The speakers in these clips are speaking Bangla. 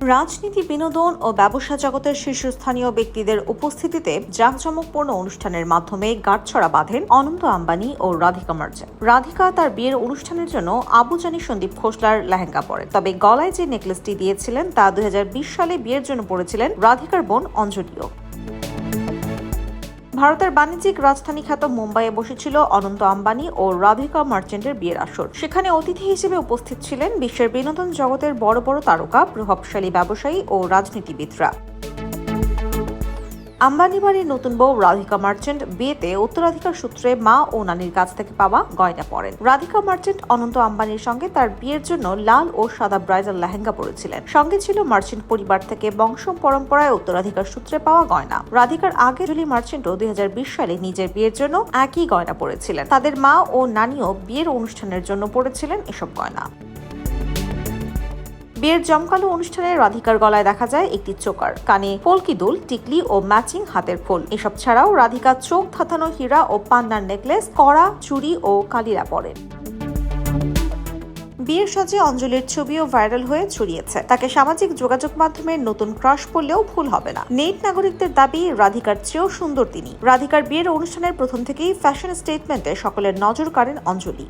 রাজনীতি, বিনোদন ও ব্যবসা জগতের শীর্ষস্থানীয় ব্যক্তিদের উপস্থিতিতে জাঁকজমকপূর্ণ অনুষ্ঠানের মাধ্যমে গাঁটছড়া বাঁধেন অনন্ত আম্বানি ও রাধিকা মার্চেন্ট রাধিকা তার বিয়ের অনুষ্ঠানের জন্য আবুজানি সন্দীপ খোসলার লেহেঙ্গা পরে তবে গলায় যে নেকলেসটি দিয়েছিলেন তা দুই হাজার বিশ সালে বিয়ের জন্য পড়েছিলেন রাধিকার বোন অঞ্জলিও ভারতের বাণিজ্যিক রাজধানী খ্যাত মুম্বাইয়ে বসেছিল অনন্ত আম্বানি ও রাধিকা মার্চেন্টের বিয়ের আসর। সেখানে অতিথি হিসেবে উপস্থিত ছিলেন বিশ্বের বিনোদন জগতের বড় বড় তারকা, প্রভাবশালী ব্যবসায়ী ও রাজনীতিবিদরা। আম্বানি বাড়ির নতুন বউ রাধিকা মার্চেন্ট বিয়েতে উত্তরাধিকার সূত্রে মা ও নানির কাছ থেকে পাওয়া গয়না পরেন। রাধিকা মার্চেন্ট অনন্ত আম্বানির সঙ্গে তার বিয়ের জন্য লাল ও সাদা ব্রাইডাল লেহেঙ্গা পরেছিলেন। সঙ্গে ছিল মার্চেন্ট পরিবার থেকে বংশ পরম্পরায় উত্তরাধিকার সূত্রে পাওয়া গয়না। রাধিকার আগে জুলি মার্চেন্টও দুই সালে নিজের বিয়ের জন্য একই গয়না পরেছিলেন। তাদের মা ও নানিও বিয়ের অনুষ্ঠানের জন্য পরেছিলেন এসব গয়না। বিয়ের জমকালো অনুষ্ঠানে রাধিকার গলায় দেখা যায় একটি চোকার। কানে পলকি দুল, টিকলি ও ম্যাচিং হাতের ফুল। এসব ছাড়াও রাধিকা চোখ ধাঁধানো হীরা ও পান্নার নেকলেস, কড়া, চুড়ি ও কালিরা পরেন। বিয়ের সাজে অঞ্জলির ছবিও ভাইরাল হয়ে ছড়িয়েছে। তাকে সামাজিক যোগাযোগ মাধ্যমে নতুন ক্রাশ বললেও ভুল হবে না। নেট নাগরিকদের দাবি, রাধিকার চেয়েও সুন্দর তিনি। রাধিকার বিয়ের অনুষ্ঠানের প্রথম থেকেই ফ্যাশন স্টেটমেন্টে সকলের নজর কাড়েন অঞ্জলি।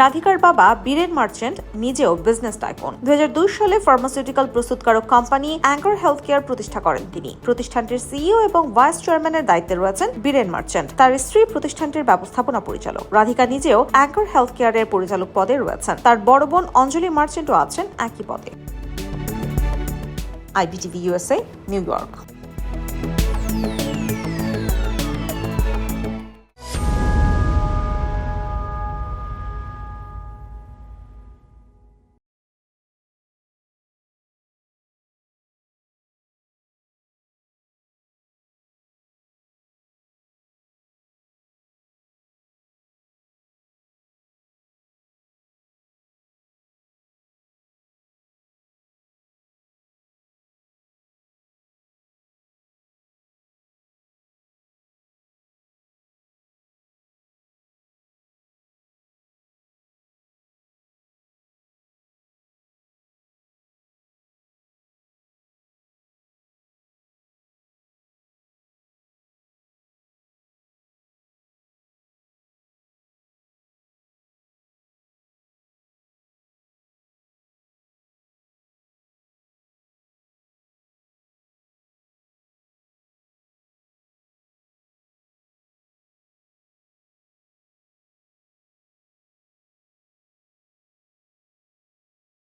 রাধিকার বাবা বীরেন মার্চেন্ট, নিজেও বিজনেস টাইকন দুই হাজার দুই সালে ফার্মাসিউটিক্যাল প্রস্তুতকারক কোম্পানি অ্যাঙ্কর হেলথ কেয়ার প্রতিষ্ঠা করেন তিনি। প্রতিষ্ঠানটির সিইও এবং ভাইস চেয়ারম্যানের দায়িত্বে রয়েছেন বীরেন মার্চেন্ট। তার স্ত্রী প্রতিষ্ঠানটির ব্যবস্থাপনা পরিচালক। রাধিকা নিজেও অ্যাঙ্কর হেলথ কেয়ারের পরিচালক পদে রয়েছেন। তার বড় বোন অঞ্জলি মার্চেন্টও আছেন একই পদে। IBTV USA new York